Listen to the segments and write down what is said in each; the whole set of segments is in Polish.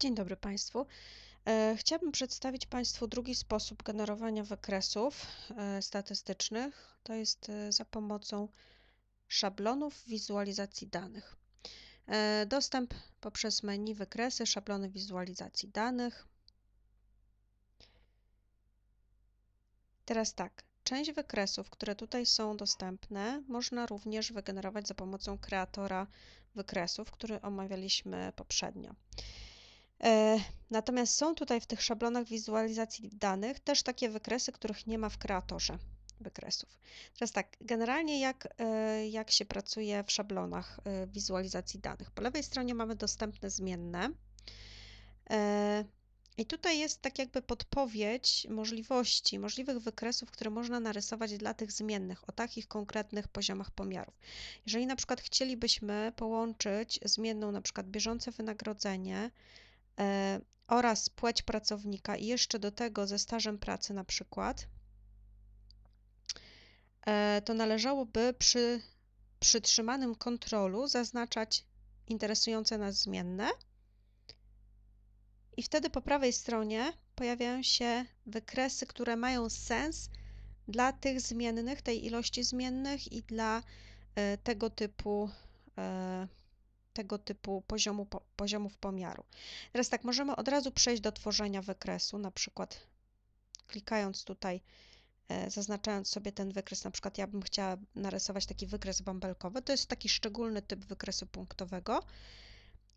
Dzień dobry Państwu. E, Chciałabym przedstawić Państwu drugi sposób generowania wykresów e, statystycznych. To jest e, za pomocą szablonów wizualizacji danych. Dostęp poprzez menu wykresy, szablony wizualizacji danych. Teraz tak, część wykresów, które tutaj są dostępne, można również wygenerować za pomocą kreatora wykresów, który omawialiśmy poprzednio. E, Natomiast są tutaj w tych szablonach wizualizacji danych też takie wykresy, których nie ma w kreatorze wykresów. Teraz tak, generalnie jak, e, jak się pracuje w szablonach e, wizualizacji danych? Po lewej stronie mamy dostępne zmienne. I tutaj jest tak jakby podpowiedź możliwości, możliwych wykresów, które można narysować dla tych zmiennych o takich konkretnych poziomach pomiarów. Jeżeli na przykład chcielibyśmy połączyć zmienną na przykład bieżące wynagrodzenie oraz płeć pracownika i jeszcze do tego ze stażem pracy na przykład, e, to należałoby przy przytrzymanym kontrolu zaznaczać interesujące nas zmienne. I wtedy po prawej stronie pojawiają się wykresy, które mają sens dla tych zmiennych, tej ilości zmiennych i dla e, tego typu e, tego typu poziomu, po, poziomów pomiaru. Teraz tak, możemy od razu przejść do tworzenia wykresu, na przykład klikając tutaj, e, zaznaczając sobie ten wykres, na przykład ja bym chciała narysować taki wykres bąbelkowy, to jest taki szczególny typ wykresu punktowego.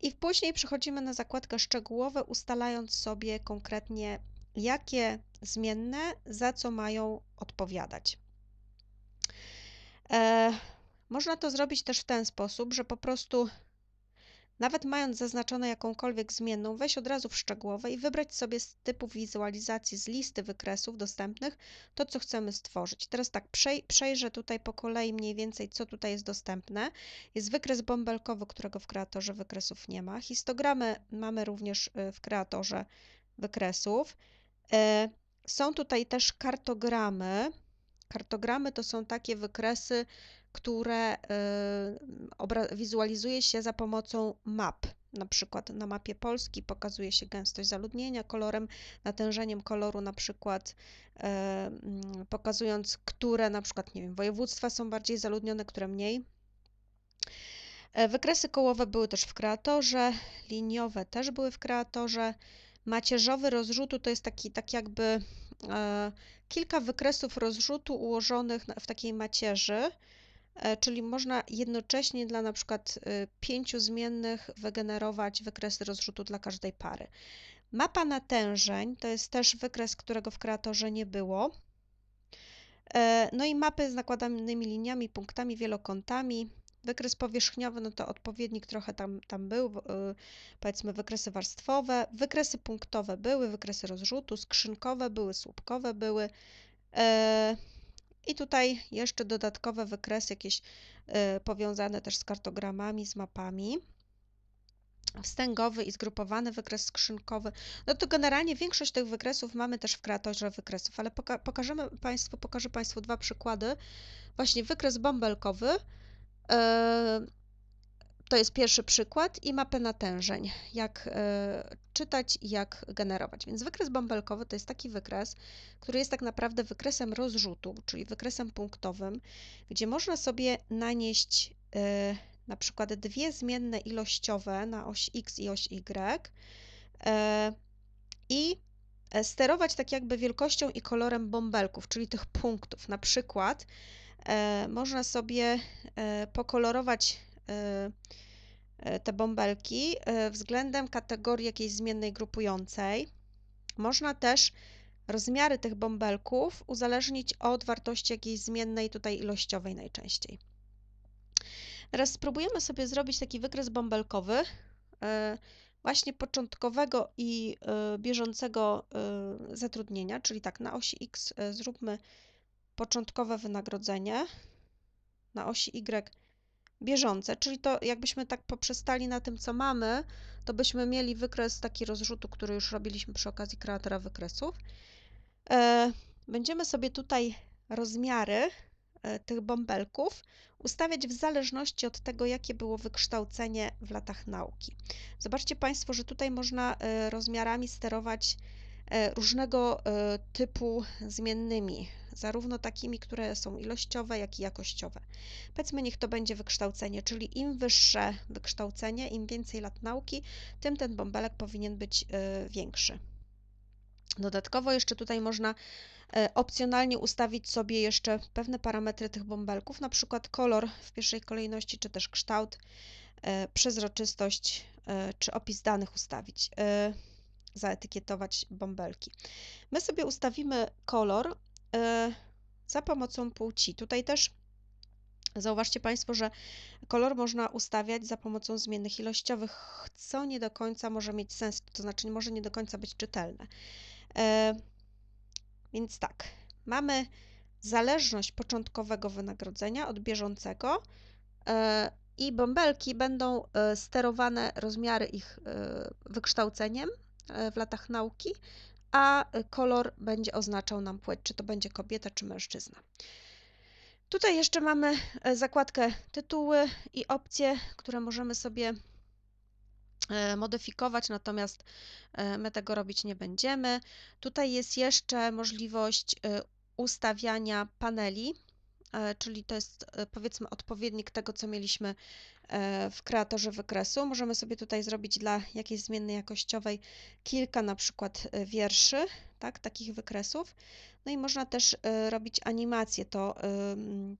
I później przechodzimy na zakładkę szczegółowe, ustalając sobie konkretnie, jakie zmienne za co mają odpowiadać. E, można to zrobić też w ten sposób, że po prostu nawet mając zaznaczone jakąkolwiek zmienną, weź od razu w szczegółowe i wybrać sobie z typu wizualizacji z listy wykresów dostępnych to, co chcemy stworzyć. Teraz tak, przej przejrzę tutaj po kolei mniej więcej, co tutaj jest dostępne. Jest wykres bąbelkowy, którego w kreatorze wykresów nie ma. Histogramy mamy również y, w kreatorze wykresów. E, są tutaj też kartogramy. Kartogramy to są takie wykresy, które y, wizualizuje się za pomocą map. Na przykład na mapie Polski pokazuje się gęstość zaludnienia kolorem, natężeniem koloru, na przykład y, mm, pokazując, które na przykład nie wiem, województwa są bardziej zaludnione, które mniej. E, wykresy kołowe były też w kreatorze, liniowe też były w kreatorze. Macierzowy rozrzutu to jest taki, tak jakby e, kilka wykresów rozrzutu ułożonych w takiej macierzy, czyli można jednocześnie dla na przykład e, pięciu zmiennych wygenerować wykresy rozrzutu dla każdej pary. Mapa natężeń to jest też wykres, którego w kreatorze nie było. No i mapy z nakładanymi liniami, punktami, wielokątami. Wykres powierzchniowy, no to odpowiednik trochę tam, tam był, powiedzmy wykresy warstwowe, wykresy punktowe były, wykresy rozrzutu, skrzynkowe były, słupkowe były. I tutaj jeszcze dodatkowe wykresy, jakieś e, powiązane też z kartogramami, z mapami. Wstęgowy i zgrupowany wykres skrzynkowy. No to generalnie większość tych wykresów mamy też w kreatorze wykresów, ale poka pokażemy Państwu, pokażę Państwu dwa przykłady. Właśnie wykres bąbelkowy, E, to jest pierwszy przykład i mapę natężeń, jak e, czytać i jak generować. Więc wykres bąbelkowy to jest taki wykres, który jest tak naprawdę wykresem rozrzutu, czyli wykresem punktowym, gdzie można sobie nanieść e, na przykład dwie zmienne ilościowe na oś x i oś y i sterować tak jakby wielkością i kolorem bąbelków, czyli tych punktów. Na przykład można sobie pokolorować te bąbelki względem kategorii jakiejś zmiennej grupującej. Można też rozmiary tych bąbelków uzależnić od wartości jakiejś zmiennej, tutaj ilościowej najczęściej. Teraz spróbujemy sobie zrobić taki wykres bąbelkowy właśnie początkowego i bieżącego zatrudnienia, czyli tak na osi X zróbmy początkowe wynagrodzenie, na osi Y bieżące, czyli to jakbyśmy tak poprzestali na tym, co mamy, to byśmy mieli wykres taki rozrzutu, który już robiliśmy przy okazji kreatora wykresów. E, będziemy sobie tutaj rozmiary e, tych bąbelków ustawiać w zależności od tego, jakie było wykształcenie w latach nauki. Zobaczcie Państwo, że tutaj można e, rozmiarami sterować różnego typu zmiennymi, zarówno takimi, które są ilościowe, jak i jakościowe. Powiedzmy, niech to będzie wykształcenie, czyli im wyższe wykształcenie, im więcej lat nauki, tym ten bąbelek powinien być większy. Dodatkowo jeszcze tutaj można e, opcjonalnie ustawić sobie jeszcze pewne parametry tych bąbelków, na przykład kolor w pierwszej kolejności, czy też kształt, e, przezroczystość, czy opis danych ustawić, zaetykietować bąbelki. My sobie ustawimy kolor za pomocą płci. Tutaj też Zauważcie Państwo, że kolor można ustawiać za pomocą zmiennych ilościowych, co nie do końca może mieć sens, to znaczy może nie do końca być czytelne. E, więc tak, mamy zależność początkowego wynagrodzenia od bieżącego e, i bąbelki będą sterowane rozmiary ich wykształceniem w latach nauki, a kolor będzie oznaczał nam płeć, czy to będzie kobieta, czy mężczyzna. Tutaj jeszcze mamy zakładkę tytuły i opcje, które możemy sobie E, modyfikować, natomiast my tego robić nie będziemy. Tutaj jest jeszcze możliwość ustawiania paneli, czyli to jest powiedzmy odpowiednik tego, co mieliśmy w kreatorze wykresu. Możemy sobie tutaj zrobić dla jakiejś zmiennej jakościowej kilka na przykład wierszy, tak, takich wykresów. No i można też robić animacje, to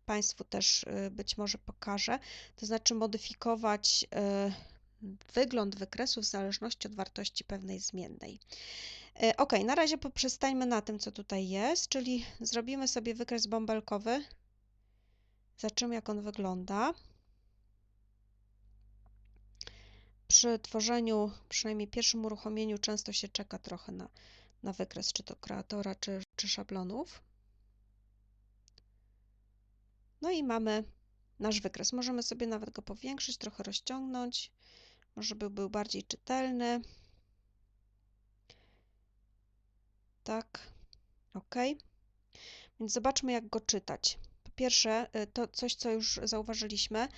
Państwu też być może pokażę, to znaczy modyfikować wygląd wykresu w zależności od wartości pewnej zmiennej. E, ok, na razie poprzestańmy na tym, co tutaj jest, czyli zrobimy sobie wykres bąbelkowy. Zobaczymy, jak on wygląda. Przy tworzeniu, przynajmniej pierwszym uruchomieniu, często się czeka trochę na, na wykres, czy to kreatora, czy, czy szablonów. No i mamy nasz wykres. Możemy sobie nawet go powiększyć, trochę rozciągnąć żeby był bardziej czytelny. Tak, ok. Więc zobaczmy, jak go czytać. Pierwsze, y, to coś, co już zauważyliśmy,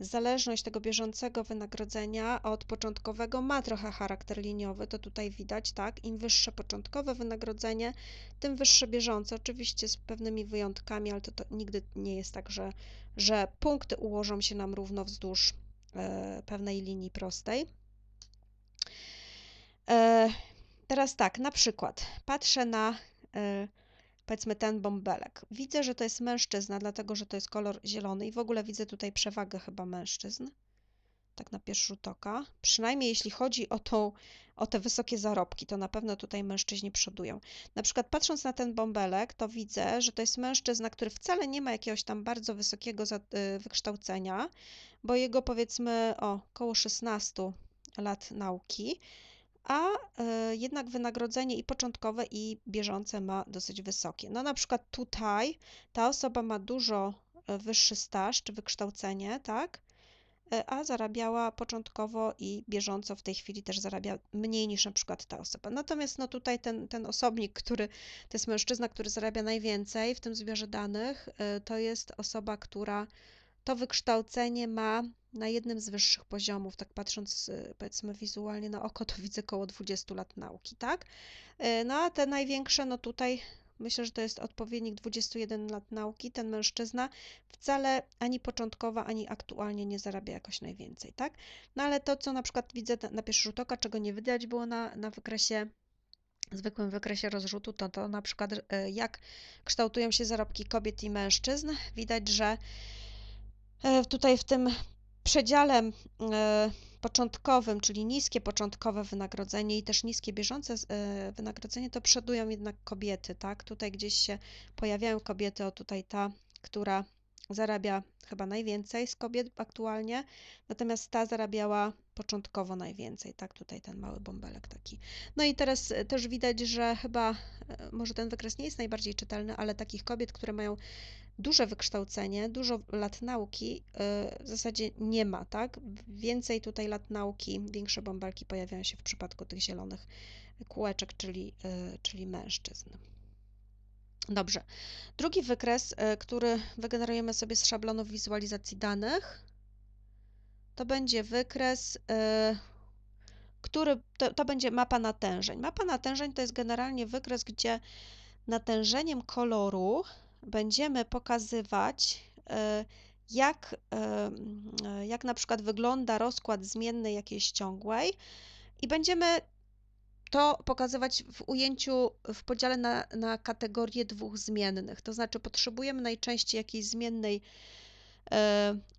zależność tego bieżącego wynagrodzenia od początkowego ma trochę charakter liniowy, to tutaj widać, tak? Im wyższe początkowe wynagrodzenie, tym wyższe bieżące, oczywiście z pewnymi wyjątkami, ale to, to nigdy nie jest tak, że, że punkty ułożą się nam równo wzdłuż E, pewnej linii prostej. E, teraz tak, na przykład patrzę na e, powiedzmy ten bąbelek. Widzę, że to jest mężczyzna, dlatego że to jest kolor zielony i w ogóle widzę tutaj przewagę chyba mężczyzn tak na pierwszy rzut oka. Przynajmniej jeśli chodzi o, tą, o te wysokie zarobki, to na pewno tutaj mężczyźni przodują. Na przykład patrząc na ten bąbelek, to widzę, że to jest mężczyzna, który wcale nie ma jakiegoś tam bardzo wysokiego y, wykształcenia, bo jego powiedzmy o około 16 lat nauki, a y, jednak wynagrodzenie i początkowe i bieżące ma dosyć wysokie. No na przykład tutaj ta osoba ma dużo y, wyższy staż czy wykształcenie, tak? E, a zarabiała początkowo i bieżąco w tej chwili też zarabia mniej niż na przykład ta osoba. Natomiast no tutaj ten, ten osobnik, który to jest mężczyzna, który zarabia najwięcej w tym zbiorze danych, e, to jest osoba, która to wykształcenie ma na jednym z wyższych poziomów, tak patrząc e, powiedzmy wizualnie na oko, to widzę około 20 lat nauki, tak? No a te największe, no tutaj Myślę, że to jest odpowiednik 21 lat nauki. Ten mężczyzna wcale ani początkowo, ani aktualnie nie zarabia jakoś najwięcej, tak? No ale to, co na przykład widzę na pierwszy rzut oka, czego nie widać było na, na wykresie zwykłym wykresie rozrzutu, to to na przykład e, jak kształtują się zarobki kobiet i mężczyzn. Widać, że tutaj w tym przedziale e, początkowym, czyli niskie początkowe wynagrodzenie i też niskie bieżące e, wynagrodzenie, to przodują jednak kobiety, tak? Tutaj gdzieś się pojawiają kobiety, o tutaj ta, która zarabia chyba najwięcej z kobiet aktualnie, natomiast ta zarabiała początkowo najwięcej, tak? Tutaj ten mały bąbelek taki. No i teraz e, też widać, że chyba, może ten wykres nie jest najbardziej czytelny, ale takich kobiet, które mają duże wykształcenie, dużo lat nauki y, w zasadzie nie ma, tak? Więcej tutaj lat nauki, większe bąbelki pojawiają się w przypadku tych zielonych kółeczek, czyli, czyli mężczyzn. Dobrze. Drugi wykres, e, który wygenerujemy sobie z szablonów wizualizacji danych, to będzie wykres, e, który to, to będzie mapa natężeń. Mapa natężeń to jest generalnie wykres, gdzie natężeniem koloru będziemy pokazywać, e, jak, jak na przykład wygląda rozkład zmiennej jakiejś ciągłej i będziemy to pokazywać w ujęciu, w podziale na, na kategorie dwóch zmiennych. To znaczy, potrzebujemy najczęściej jakiejś zmiennej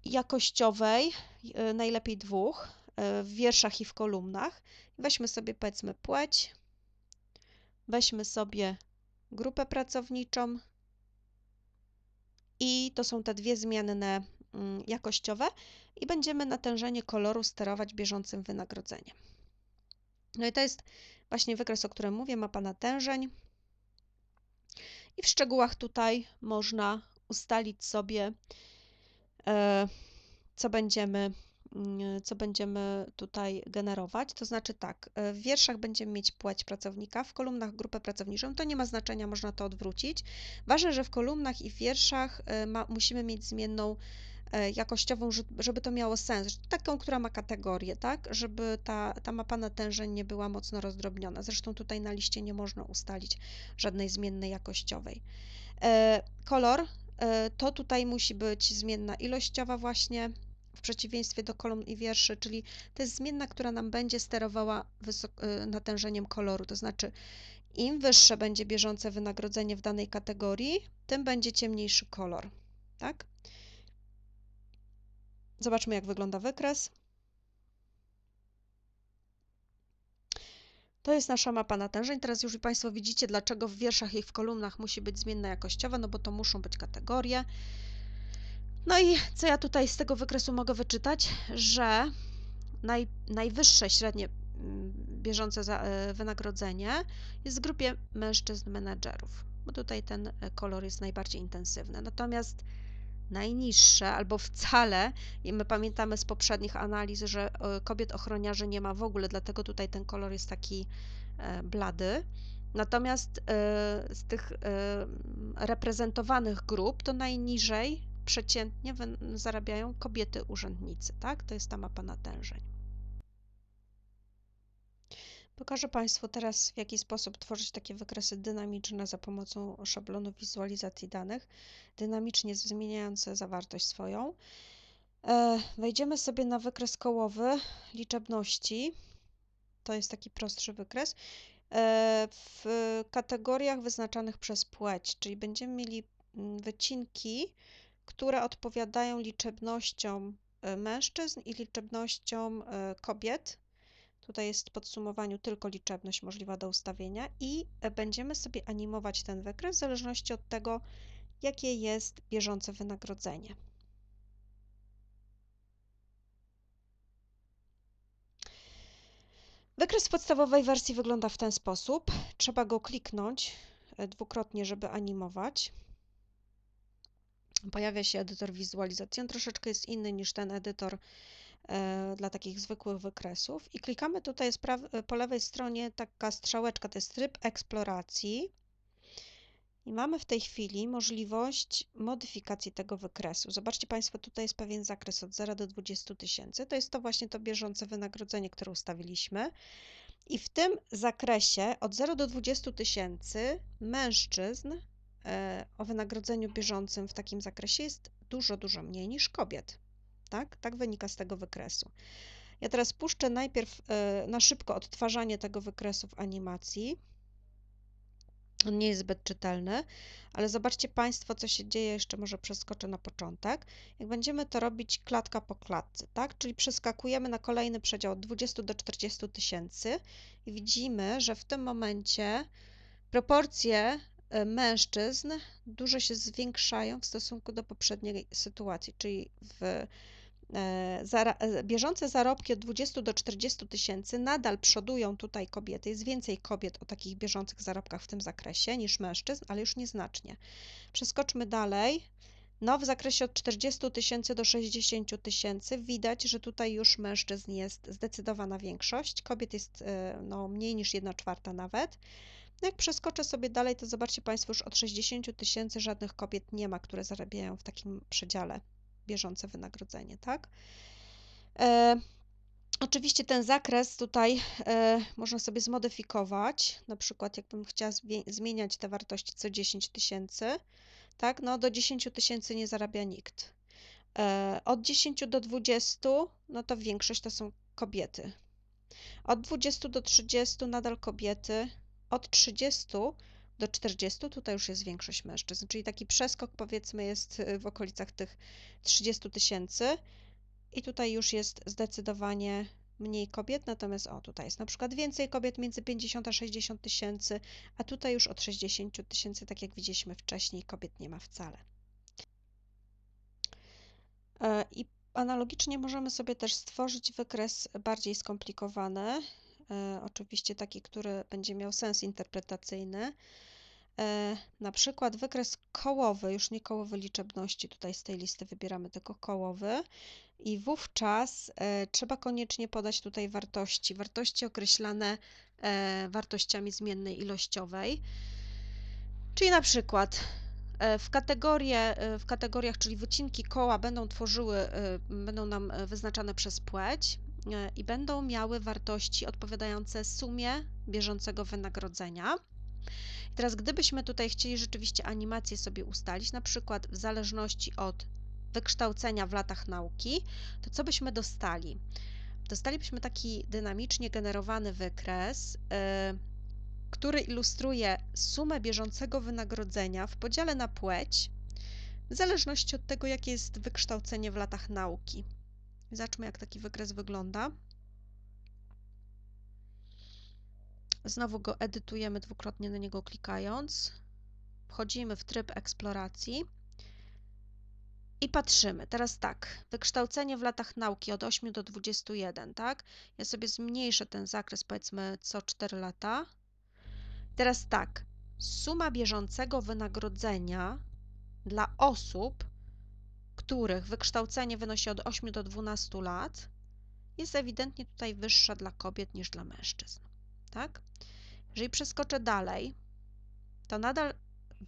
jakościowej, e, najlepiej dwóch, e, w wierszach i w kolumnach. Weźmy sobie, powiedzmy, płeć, weźmy sobie grupę pracowniczą i to są te dwie zmienne mm, jakościowe i będziemy natężenie koloru sterować bieżącym wynagrodzeniem. No i to jest właśnie wykres, o którym mówię, mapa natężeń. I w szczegółach tutaj można ustalić sobie, co będziemy, mm, co będziemy tutaj generować. To znaczy tak, e, w wierszach będziemy mieć płeć pracownika, w kolumnach grupę pracowniczą. To nie ma znaczenia, można to odwrócić. Ważne, że w kolumnach i w wierszach e, ma, musimy mieć zmienną E, jakościową, żeby to miało sens, taką, która ma kategorię, tak, żeby ta, ta mapa natężeń nie była mocno rozdrobniona. Zresztą tutaj na liście nie można ustalić żadnej zmiennej jakościowej. E, kolor e, to tutaj musi być zmienna ilościowa właśnie, w przeciwieństwie do kolumn i wierszy, czyli to jest zmienna, która nam będzie sterowała natężeniem koloru, to znaczy im wyższe będzie bieżące wynagrodzenie w danej kategorii, tym będzie ciemniejszy kolor, tak? Zobaczmy, jak wygląda wykres. To jest nasza mapa natężeń. Teraz już Państwo widzicie, dlaczego w wierszach i w kolumnach musi być zmienna jakościowa, no bo to muszą być kategorie. No i co ja tutaj z tego wykresu mogę wyczytać? Że naj, najwyższe średnie mm, bieżące za, e, wynagrodzenie jest w grupie mężczyzn menedżerów, bo tutaj ten e, kolor jest najbardziej intensywny. Natomiast najniższe albo wcale. I my pamiętamy z poprzednich analiz, że e, kobiet ochroniarzy nie ma w ogóle, dlatego tutaj ten kolor jest taki e, blady. Natomiast e, z tych reprezentowanych grup to najniżej przeciętnie zarabiają kobiety urzędnicy, tak? To jest ta mapa natężeń. Pokażę Państwu teraz, w jaki sposób tworzyć takie wykresy dynamiczne za pomocą szablonu wizualizacji danych, dynamicznie zmieniające zawartość swoją. E, wejdziemy sobie na wykres kołowy liczebności. To jest taki prostszy wykres. E, w kategoriach wyznaczanych przez płeć, czyli będziemy mieli mm, wycinki, które odpowiadają liczebnościom e, mężczyzn i liczebnościom kobiet Tutaj jest w podsumowaniu tylko liczebność możliwa do ustawienia i będziemy sobie animować ten wykres w zależności od tego, jakie jest bieżące wynagrodzenie. Wykres w podstawowej wersji wygląda w ten sposób. Trzeba go kliknąć e, dwukrotnie, żeby animować. Pojawia się edytor wizualizacji. On troszeczkę jest inny niż ten edytor E, dla takich zwykłych wykresów i klikamy tutaj po lewej stronie taka strzałeczka, to jest tryb eksploracji i mamy w tej chwili możliwość modyfikacji tego wykresu. Zobaczcie Państwo, tutaj jest pewien zakres od 0 do 20 tysięcy. To jest to właśnie to bieżące wynagrodzenie, które ustawiliśmy. I w tym zakresie od 0 do 20 tysięcy mężczyzn e, o wynagrodzeniu bieżącym w takim zakresie jest dużo, dużo mniej niż kobiet tak? Tak wynika z tego wykresu. Ja teraz puszczę najpierw e, na szybko odtwarzanie tego wykresu w animacji. On nie jest zbyt czytelny, ale zobaczcie Państwo, co się dzieje, jeszcze może przeskoczę na początek. Jak będziemy to robić klatka po klatce, tak? Czyli przeskakujemy na kolejny przedział od 20 do 40 tysięcy i widzimy, że w tym momencie proporcje e, mężczyzn dużo się zwiększają w stosunku do poprzedniej sytuacji, czyli w E, e, bieżące zarobki od 20 do 40 tysięcy nadal przodują tutaj kobiety. Jest więcej kobiet o takich bieżących zarobkach w tym zakresie niż mężczyzn, ale już nieznacznie. Przeskoczmy dalej. No, w zakresie od 40 tysięcy do 60 tysięcy widać, że tutaj już mężczyzn jest zdecydowana większość. Kobiet jest e, no, mniej niż 1 czwarta nawet. Jak przeskoczę sobie dalej, to zobaczcie Państwo, już od 60 tysięcy żadnych kobiet nie ma, które zarabiają w takim przedziale bieżące wynagrodzenie, tak? E, oczywiście ten zakres tutaj e, można sobie zmodyfikować, na przykład jakbym chciała zmieniać te wartości co 10 tysięcy, tak? No do 10 tysięcy nie zarabia nikt. E, od 10 do 20, no to większość to są kobiety. Od 20 do 30 nadal kobiety, od 30 do 40 tutaj już jest większość mężczyzn, czyli taki przeskok powiedzmy jest y, w okolicach tych 30 tysięcy i tutaj już jest zdecydowanie mniej kobiet, natomiast o tutaj jest na przykład więcej kobiet między 50 a 60 tysięcy, a tutaj już od 60 tysięcy, tak jak widzieliśmy wcześniej, kobiet nie ma wcale. E, I analogicznie możemy sobie też stworzyć wykres bardziej skomplikowany, e, oczywiście taki, który będzie miał sens interpretacyjny. E, na przykład wykres kołowy, już nie kołowy liczebności, tutaj z tej listy wybieramy tylko kołowy i wówczas trzeba koniecznie podać tutaj wartości, wartości określane wartościami zmiennej ilościowej. Czyli na przykład E, w, kategorie, e, w kategoriach, czyli wycinki koła będą tworzyły, e, będą nam wyznaczane przez płeć i będą miały wartości odpowiadające sumie bieżącego wynagrodzenia. Teraz gdybyśmy tutaj chcieli rzeczywiście animację sobie ustalić, na przykład w zależności od wykształcenia w latach nauki, to co byśmy dostali? Dostalibyśmy taki dynamicznie generowany wykres, który ilustruje sumę bieżącego wynagrodzenia w podziale na płeć, w zależności od tego, jakie jest wykształcenie w latach nauki. Zobaczmy, jak taki wykres wygląda. Znowu go edytujemy dwukrotnie na niego klikając. Wchodzimy w tryb eksploracji i patrzymy. Teraz tak, wykształcenie w latach nauki od 8 do 21, tak? Ja sobie zmniejszę ten zakres, powiedzmy, co 4 lata. Teraz tak, suma bieżącego wynagrodzenia dla osób, których wykształcenie wynosi od 8 do 12 lat, jest ewidentnie tutaj wyższa dla kobiet niż dla mężczyzn. Tak? Jeżeli przeskoczę dalej, to nadal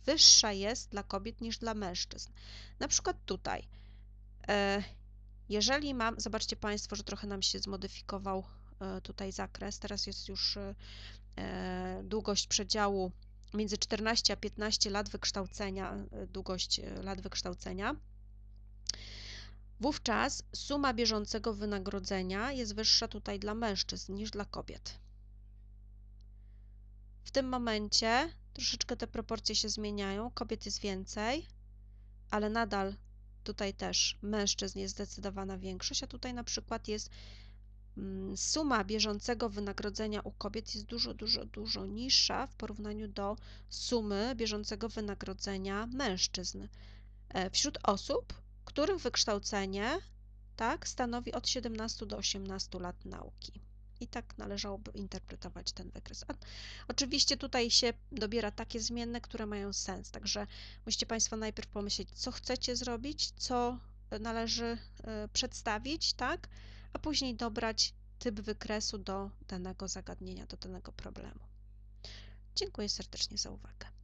wyższa jest dla kobiet niż dla mężczyzn. Na przykład tutaj, e, jeżeli mam, zobaczcie Państwo, że trochę nam się zmodyfikował e, tutaj zakres, teraz jest już e, długość przedziału między 14 a 15 lat wykształcenia, długość lat wykształcenia, wówczas suma bieżącego wynagrodzenia jest wyższa tutaj dla mężczyzn niż dla kobiet. W tym momencie troszeczkę te proporcje się zmieniają, kobiet jest więcej, ale nadal tutaj też mężczyzn jest zdecydowana większość, a tutaj na przykład jest Mm, suma bieżącego wynagrodzenia u kobiet jest dużo, dużo, dużo niższa w porównaniu do sumy bieżącego wynagrodzenia mężczyzn. E, wśród osób, których wykształcenie tak, stanowi od 17 do 18 lat nauki. I tak należałoby interpretować ten wykres. A oczywiście tutaj się dobiera takie zmienne, które mają sens, także musicie Państwo najpierw pomyśleć, co chcecie zrobić, co należy e, przedstawić, tak? a później dobrać typ wykresu do danego zagadnienia, do danego problemu. Dziękuję serdecznie za uwagę.